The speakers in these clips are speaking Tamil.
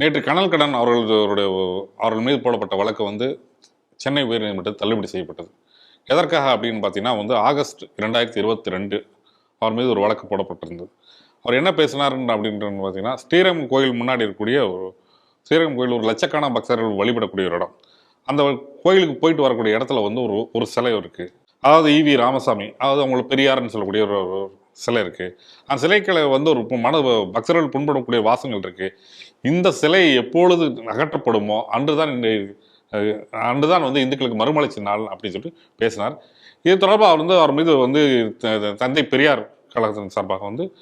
நேற்று கனல் கடன் அவர்களுடைய அவர்கள் மீது போடப்பட்ட வழக்கு வந்து சென்னை உயர்நீதிமன்றத்தில் தள்ளுபடி செய்யப்பட்டது. எதற்காக அப்படின்னு பார்த்தீங்கன்னா வந்து ஆகஸ்ட் இரண்டாயிரத்தி இருபத்தி ரெண்டு அவர் மீது ஒரு வழக்கு போடப்பட்டிருந்தது. அவர் என்ன பேசினார் அப்படின்றது பார்த்தீங்கன்னா ஸ்ரீரங்கம் கோயில் முன்னாடி இருக்கக்கூடிய ஒரு ஸ்ரீரங்கம் கோயில் ஒரு லட்சக்கான பக்தர்கள் வழிபடக்கூடிய ஒரு இடம். அந்த கோயிலுக்கு போயிட்டு வரக்கூடிய இடத்துல வந்து ஒரு ஒரு சிலை இருக்குது அதாவது ஈவி ராமசாமி அதாவது அவங்களுக்கு பெரியார்னு சொல்லக்கூடிய ஒரு சிலை இருக்குது அந்த சிலைக்களை வந்து ஒரு மன பக்தர்கள் புண்படக்கூடிய வாசங்கள் இருக்குது இந்த சிலை எப்பொழுது அகற்றப்படுமோ அன்றுதான் அன்றுதான் வந்து இந்துக்களுக்கு மறுமலர்ச்சி நாள் அப்படின்னு சொல்லிட்டு பேசினார். இது தொடர்பாக அவர் வந்து அவர் மீது வந்து த- தந்தை பெரியார் கழகத்தின் சார்பாக வந்து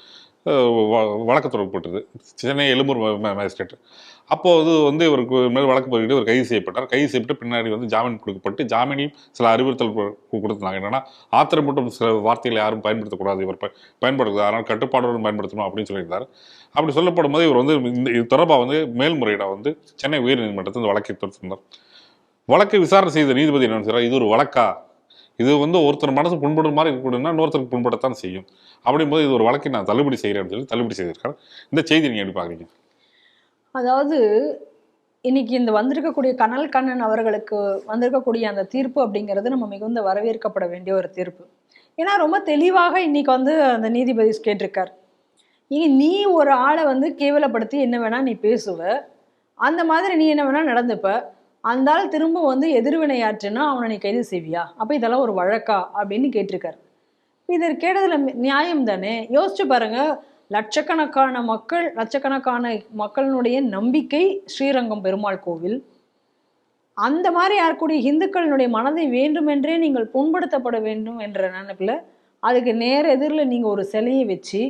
வழக்கு தொடரப்பட்டது சென்னை எழும்பூர் மே- மேஜிஸ்ட்ரேட் அப்போது வந்து இவருக்கு மேல் வழக்கு பதிவிட்டு இவர் கைது செய்யப்பட்டார். கைது செய்யப்பட்டு பின்னாடி வந்து ஜாமீன் கொடுக்கப்பட்டு ஜாமீனையும் சில அறிவுறுத்தல் கொடுத்துருந்தாங்க. என்னென்னா என்னன்னா ஆத்திரமூட்டும் சில வார்த்தைகளை யாரும் பயன்படுத்தக்கூடாது. இவர் ப- அதனால் கட்டுப்பாடுடன் பயன்படுத்தணும் அப்படின்னு சொல்லியிருந்தார். அப்படி சொல்லப்படும் போது இவர் வந்து இந்த இது தொடர்பாக வந்து மேல்முறையீடாக வந்து சென்னை உயர்நீதிமன்றத்தில் இந்த வழக்கை தொடுத்திருந்தார். வழக்கை விசாரணை செய்த நீதிபதி என்ன செய்றார் இது ஒரு வழக்கா? இது வந்து ஒருத்தர் மனசு புண்படுற மாதிரி இருக்கக்கூடாதுன்னா இன்னொருத்தருக்கு புண்படத்தான் செய்யும். அப்படிங்கும்போது இது ஒரு வழக்கை நான் தள்ளுபடி செய்கிறேன்னு சொல்லி தள்ளுபடி செய்திருக்கேன் இந்த செய்தி நீங்கள் எப்படி பார்க்குறீங்க? அதாவது இன்னைக்கு இந்த வந்திருக்கக்கூடிய கனல் கண்ணன் அவர்களுக்கு வந்திருக்கக்கூடிய அந்த தீர்ப்பு அப்படிங்கிறது நம்ம மிகுந்த வரவேற்கப்பட வேண்டிய ஒரு தீர்ப்பு. ஏன்னா ரொம்ப தெளிவாக இன்னைக்கு வந்து அந்த நீதிபதி கேட்டிருக்கார். இங்க நீ ஒரு ஆளை வந்து கேவலப்படுத்தி என்ன வேணா நீ பேசுவ. அந்த மாதிரி நீ என்ன வேணா நடந்துப்ப. அந்த ஆள் திரும்ப வந்து எதிர்வினையாற்றுனா அவனை நீ கைது செய்வியா? அப்போ இதெல்லாம் ஒரு வழக்கா? அப்படின்னு கேட்டிருக்காரு. இது கேட்டதில் நியாயம் தானே? யோசிச்சு பாருங்க. லட்சக்கணக்கான மக்கள் லட்சக்கணக்கான மக்களினுடைய நம்பிக்கை ஸ்ரீரங்கம் பெருமாள் கோவில். அந்த மாதிரி யாருக்கூடிய இந்துக்களினுடைய மனதை வேண்டுமென்றே நீங்கள் புண்படுத்தப்பட வேண்டும் என்ற நினைப்பில் அதுக்கு நேர் எதிரில் நீங்கள் ஒரு சிலையை வச்சு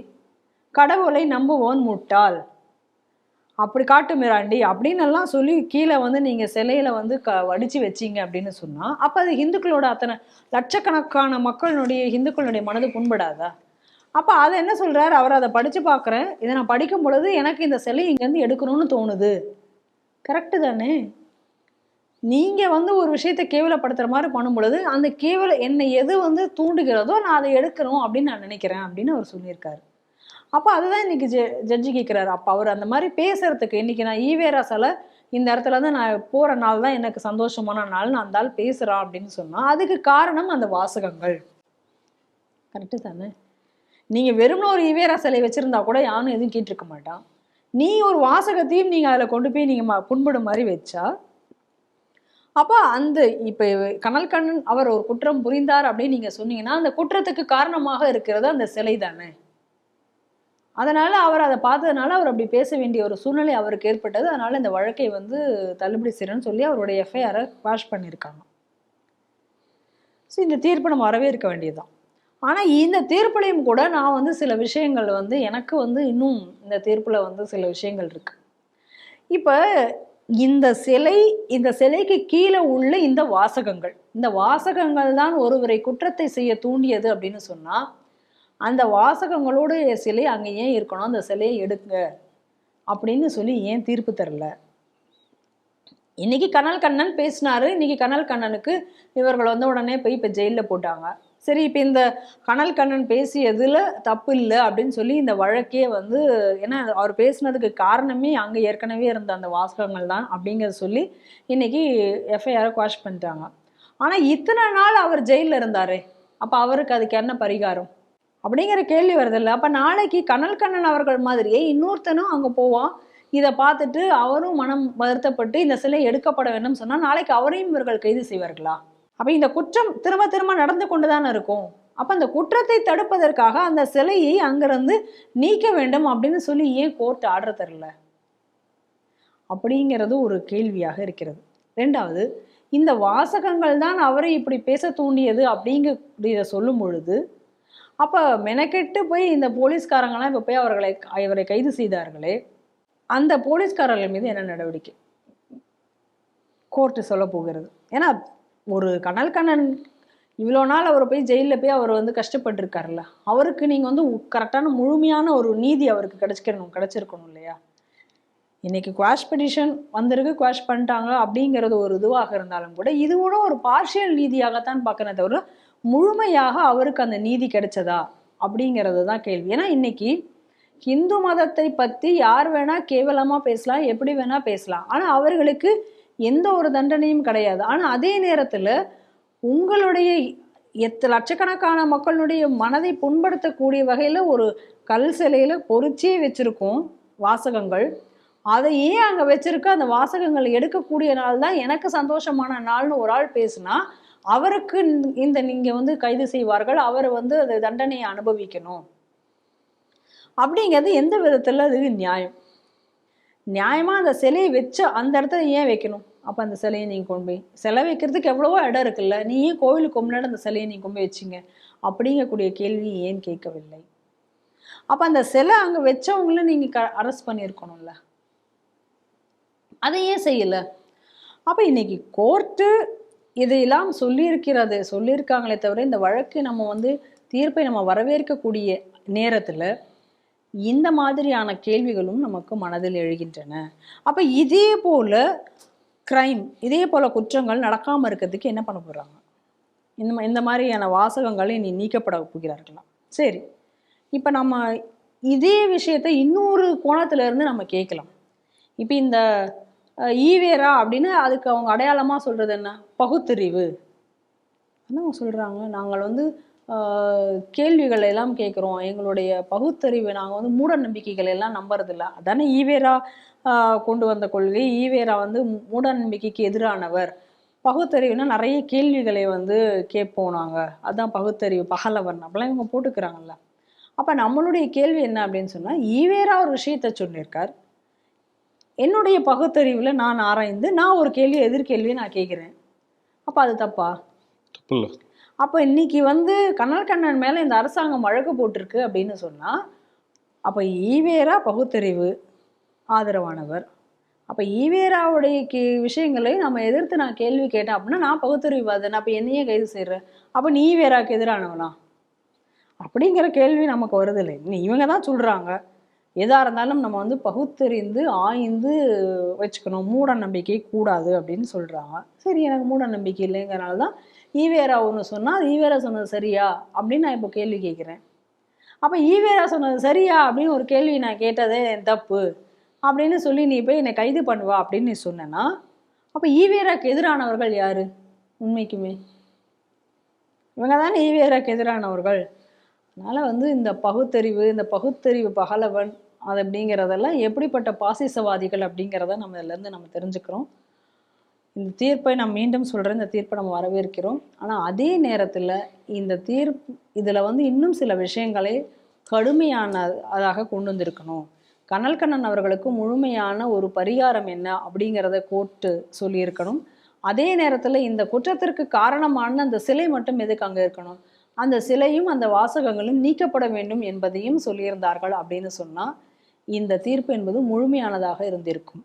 கடவுளை நம்புவோன் முட்டாள். அப்படி காட்டு மிராண்டி அப்படின்னு எல்லாம் சொல்லி கீழே வந்து நீங்கள் சிலையில வந்து க வடிச்சு வச்சீங்க அப்படின்னு சொன்னால் அப்போ அது ஹிந்துக்களோட அத்தனை லட்சக்கணக்கான மக்களினுடைய ஹிந்துக்களுடைய மனது புண்படாதா? அப்போ அதை என்ன சொல்றாரு? அவர் அதை படிச்சு பார்க்குறேன். இதை நான் படிக்கும் பொழுது எனக்கு இந்த சிலை இங்கேருந்து எடுக்கணும்னு தோணுது. கரெக்டு தானே? நீங்கள் வந்து ஒரு விஷயத்தை கேவலப்படுத்துகிற மாதிரி பண்ணும் பொழுது அந்த கேவல என்னை எது வந்து தூண்டுகிறதோ நான் அதை எடுக்கணும் அப்படின்னு நான் நினைக்கிறேன் அப்படின்னு அவர் சொல்லியிருக்காரு. அப்போ அதுதான் இன்னைக்கு ஜெ ஜட்ஜி கேட்குறாரு அப்போ அவர் அந்த மாதிரி பேசுறதுக்கு இன்னைக்கு நான் ஈவேராசால இந்த இடத்துல தான் நான் போகிற நாள் தான் எனக்கு சந்தோஷமான நாள். நான் அந்த ஆள் பேசுகிறான் அப்படின்னு சொன்னால் அதுக்கு காரணம் அந்த வாசகங்கள். கரெக்டு தானே? நீங்கள் வெறும்னு ஒரு ஈவேரா சிலை வச்சுருந்தா கூட யாரும் எதுவும் கேட்டிருக்க மாட்டான். நீ ஒரு வாசகத்தையும் நீங்கள் அதில் கொண்டு போய் நீங்கள் புண்படும் மாதிரி வச்சா அப்போ அந்த இப்போ கனல் கண்ணன் அவர் ஒரு குற்றம் புரிந்தார் அப்படின்னு நீங்கள் சொன்னீங்கன்னா அந்த குற்றத்துக்கு காரணமாக இருக்கிறது அந்த சிலை தானே? அதனால் அவர் அதை பார்த்ததுனால அவர் அப்படி பேச வேண்டிய ஒரு சூழ்நிலை அவருக்கு ஏற்பட்டது. அதனால் இந்த வழக்கை வந்து தள்ளுபடி செய்யணும்னு சொல்லி அவருடைய எஃப்ஐஆரை வாஷ் பண்ணியிருக்காங்க ஸோ இந்த தீர்ப்பு நம்ம வரவேற்க வேண்டியதுதான். ஆனால் இந்த தீர்ப்புலையும் கூட நான் வந்து சில விஷயங்கள் வந்து எனக்கு வந்து இன்னும் இந்த தீர்ப்பில் வந்து சில விஷயங்கள் இருக்குது இப்போ இந்த சிலை இந்த சிலைக்கு கீழே உள்ள இந்த வாசகங்கள் இந்த வாசகங்கள் தான் ஒருவரை குற்றத்தை செய்ய தூண்டியது அப்படின்னு சொன்னால் அந்த வாசகங்களோட சிலை அங்கே ஏன் இருக்கணும்? அந்த சிலையை எடுங்க. அப்படின்னு சொல்லி ஏன் தீர்ப்பு தரல? இன்னைக்கு கனல் கண்ணன் பேசினாரு. இன்னைக்கு கனல் கண்ணனுக்கு இவர்கள் வந்து உடனே போய் இப்போ ஜெயிலில் போட்டாங்க. சரி இப்போ இந்த கனல் கண்ணன் பேசியதில் தப்பு இல்லை அப்படின்னு சொல்லி இந்த வழக்கே வந்து ஏன்னா அவர் பேசினதுக்கு காரணமே அங்கே ஏற்கனவே இருந்த அந்த வாசகங்கள் தான் அப்படிங்கிறத சொல்லி இன்னைக்கு எஃப்ஐஆரை குவாஷ் பண்ணிட்டாங்க. ஆனால் இத்தனை நாள் அவர் ஜெயிலில் இருந்தாரே. அப்போ அவருக்கு அதுக்கு என்ன பரிகாரம்? அப்படிங்கிற கேள்வி வருதில்ல அப்போ நாளைக்கு கனல் கண்ணன் அவர்கள் மாதிரியே இன்னொருத்தனும் அங்கே போவான். இதை பார்த்துட்டு அவரும் மனம் வருத்தப்பட்டு இந்த சிலை எடுக்கப்பட வேண்டும் சொன்னால் நாளைக்கு அவரையும் இவர்கள் கைது செய்வார்களா? அப்போ இந்த குற்றம் திரும்ப திரும்ப நடந்து கொண்டு தானே இருக்கும். அப்போ அந்த குற்றத்தை தடுப்பதற்காக அந்த சிலையை அங்கிருந்து நீக்க வேண்டும் அப்படின்னு சொல்லி ஏன் கோர்ட் ஆர்டர் தரல? அப்படிங்கிறது ஒரு கேள்வியாக இருக்கிறது. ரெண்டாவது இந்த வாசகங்கள் தான் அவரை இப்படி பேச தூண்டியது அப்படிங்கிறத சொல்லும் பொழுது அப்போ மெனக்கெட்டு போய் இந்த போலீஸ்காரங்களாம் இப்போ போய் அவர்களை இவரை கைது செய்தார்களே அந்த போலீஸ்காரர்கள் மீது என்ன நடவடிக்கை? கோர்ட்டு சொல்ல போகிறது. ஏன்னா ஒரு கனல் கண்ணன் இவ்வளோ நாள் அவர் போய் ஜெயிலில் போய் அவர் வந்து கஷ்டப்பட்டிருக்காருல்ல அவருக்கு நீங்கள் வந்து கரெக்டான முழுமையான ஒரு நீதி அவருக்கு கிடைச்சிக்கணும் கிடைச்சிருக்கணும் இல்லையா? இன்னைக்கு குவாஷ் பெடிஷன் வந்திருக்கு குவாஷ் பண்ணிட்டாங்க அப்படிங்கிறது ஒரு இதுவாக இருந்தாலும் கூட இது கூட ஒரு பார்ஷியல் நீதியாகத்தான் பார்க்கறேன் தவிர முழுமையாக அவருக்கு அந்த நீதி கிடைச்சதா? அப்படிங்கிறது தான் கேள்வி. ஏன்னா இன்னைக்கு இந்து மதத்தை பற்றி யார் வேணா கேவலமாக பேசலாம் எப்படி வேணா பேசலாம். ஆனால் அவர்களுக்கு எந்த ஒரு தண்டனையும் கிடையாது. ஆனால் அதே நேரத்தில் உங்களுடைய எத்து லட்சக்கணக்கான மக்களுடைய மனதை புண்படுத்தக்கூடிய வகையில் ஒரு கல் சிலையில் பொறிச்சே வச்சுருக்கோம் வாசகங்கள். அதை ஏன் அங்கே வச்சுருக்க? அந்த வாசகங்கள் எடுக்கக்கூடிய நாள் தான் எனக்கு சந்தோஷமான நாள்னு ஒரு ஆள் பேசுனா அவருக்கு இந்த- நீங்கள் நீங்க வந்து கைது செய்வார்கள் அவர் வந்து அந்த தண்டனையை அனுபவிக்கணும். அப்படிங்கிறது எந்த விதத்தில் அது நியாயம்? நியாயமாக அந்த சிலையை வச்ச அந்த இடத்துல ஏன் வைக்கணும்? அப்போ அந்த சிலையை நீங்கள் கொண்டு போய் சிலை வைக்கிறதுக்கு எவ்வளவோ இடம் இருக்குல்ல நீ ஏன் கோவிலுக்கு முன்னாடி அந்த சிலையை நீங்கள் கொண்டு போய் வச்சிங்க. அப்படிங்கக்கூடிய கேள்வி ஏன் கேட்கவில்லை? அப்போ அந்த சிலை அங்கே வச்சவங்கள க அரெஸ்ட் பண்ணியிருக்கணும்ல. அதை ஏன் செய்யலை? அப்போ இன்னைக்கு கோர்ட்டு இதையெல்லாம் சொல்லியிருக்கிறது சொல்லியிருக்காங்களே தவிர இந்த வழக்கு நம்ம வந்து தீர்ப்பை நம்ம வரவேற்கக்கூடிய நேரத்தில் இந்த மாதிரியான கேள்விகளும் நமக்கு மனதில் எழுகின்றன. அப்போ இதே போல் கிரைம் இதே போல் குற்றங்கள் நடக்காமல் இருக்கிறதுக்கு என்ன பண்ண போகிறாங்க இந்த மா- இந்த மாதிரியான வாசகங்கள் இனி நீக்கப்பட போகிறார்களாம் சரி இப்போ நம்ம இதே விஷயத்தை இன்னொரு கோணத்துல இருந்து நம்ம கேட்கலாம். இப்போ இந்த ஈவேரா அப்படின்னு அதுக்கு அவங்க அடையாளமாக சொல்கிறது என்ன? பகுத்தறிவு. என்ன அவங்க சொல்கிறாங்க நாங்கள் வந்து ஆஹ், கேள்விகளை எல்லாம் கேட்குறோம். எங்களுடைய பகுத்தறிவு நாங்கள் வந்து மூட நம்பிக்கைகள் எல்லாம் நம்புறதில்ல. அதானே ஈவேரா கொண்டு வந்த கொள்கை. ஈவேரா வந்து மூட நம்பிக்கைக்கு எதிரானவர். பகுத்தறிவுனா நிறைய கேள்விகளை வந்து கேட்போம் நாங்கள் அதுதான் பகுத்தறிவு பகலவன் அப்படிலாம் இவங்க போட்டுக்கிறாங்கல்ல. அப்போ நம்மளுடைய கேள்வி என்ன அப்படின்னு சொன்னால் ஈவேரா ஒரு விஷயத்த சொல்லியிருக்கார். என்னுடைய பகுத்தறிவுல நான் ஆராய்ந்து நான் ஒரு கேள்வி எதிர்கேள்வியை நான் கேட்குறேன். அப்போ அது தப்பா? அப்போ இன்னைக்கு வந்து கண்ணல் கண்ணன் மேல இந்த அரசாங்கம் வழக்கு போட்டிருக்கு அப்படின்னு சொன்னா அப்ப ஈவேரா பகுத்தறிவு ஆதரவானவர். அப்ப ஈவேராவுடைய கே விஷயங்களை நம்ம எதிர்த்து நான் கேள்வி கேட்டேன் அப்படின்னா நான் பகுத்தறிவாதன் அப்ப என்னையே கைது செய்யறேன் அப்ப நீ ஈவேராக்கு எதிரானவனா? அப்படிங்கிற கேள்வி நமக்கு வருது இல்லை இவங்க தான் சொல்றாங்க. எதாக இருந்தாலும் நம்ம வந்து பகுத்தறிந்து ஆய்ந்து வச்சுக்கணும். மூட நம்பிக்கை கூடாது அப்படின்னு சொல்கிறாங்க சரி எனக்கு மூட நம்பிக்கை இல்லைங்கிறனால தான் ஈவேரா ஒன்று சொன்னால் ஈவேரா சொன்னது சரியா அப்படின்னு நான் இப்போ கேள்வி கேட்குறேன். அப்போ ஈவேரா சொன்னது சரியா அப்படின்னு ஒரு கேள்வி நான் கேட்டதே என் தப்பு அப்படின்னு சொல்லி நீ போய் என்னை கைது பண்ணுவா அப்படின்னு நீ சொன்னேன்னா அப்போ ஈவேராக்கு எதிரானவர்கள் யார்? உண்மைக்குமே. இவங்க தானே ஈவேராக்கு எதிரானவர்கள். அதனால் வந்து இந்த பகுத்தறிவு இந்த பகுத்தறிவு பகலவன் அது அப்படிங்கிறதெல்லாம் எப்படிப்பட்ட பாசிசவாதிகள் அப்படிங்கிறத நம்ம இதுலேருந்து நம்ம தெரிஞ்சுக்கிறோம். இந்த தீர்ப்பை நான் மீண்டும் சொல்கிறேன் இந்த தீர்ப்பை நம்ம வரவேற்கிறோம். ஆனால் அதே நேரத்தில் இந்த தீர்ப்பு இதில் வந்து இன்னும் சில விஷயங்களை கடுமையான அதாக கொண்டு வந்திருக்கணும். கனல் கண்ணன் அவர்களுக்கு முழுமையான ஒரு பரிகாரம் என்ன அப்படிங்கிறத கோர்ட்டு சொல்லியிருக்கணும். அதே நேரத்தில் இந்த குற்றத்திற்கு காரணமான அந்த சிலை மட்டும் எதுக்கு அங்கே இருக்கணும்? அந்த சிலையும் அந்த வாசகங்களும் நீக்கப்பட வேண்டும் என்பதையும் சொல்லியிருந்தார்கள் அப்படின்னு சொன்னால் இந்த தீர்ப்பு என்பது முழுமையானதாக இருந்திருக்கும்.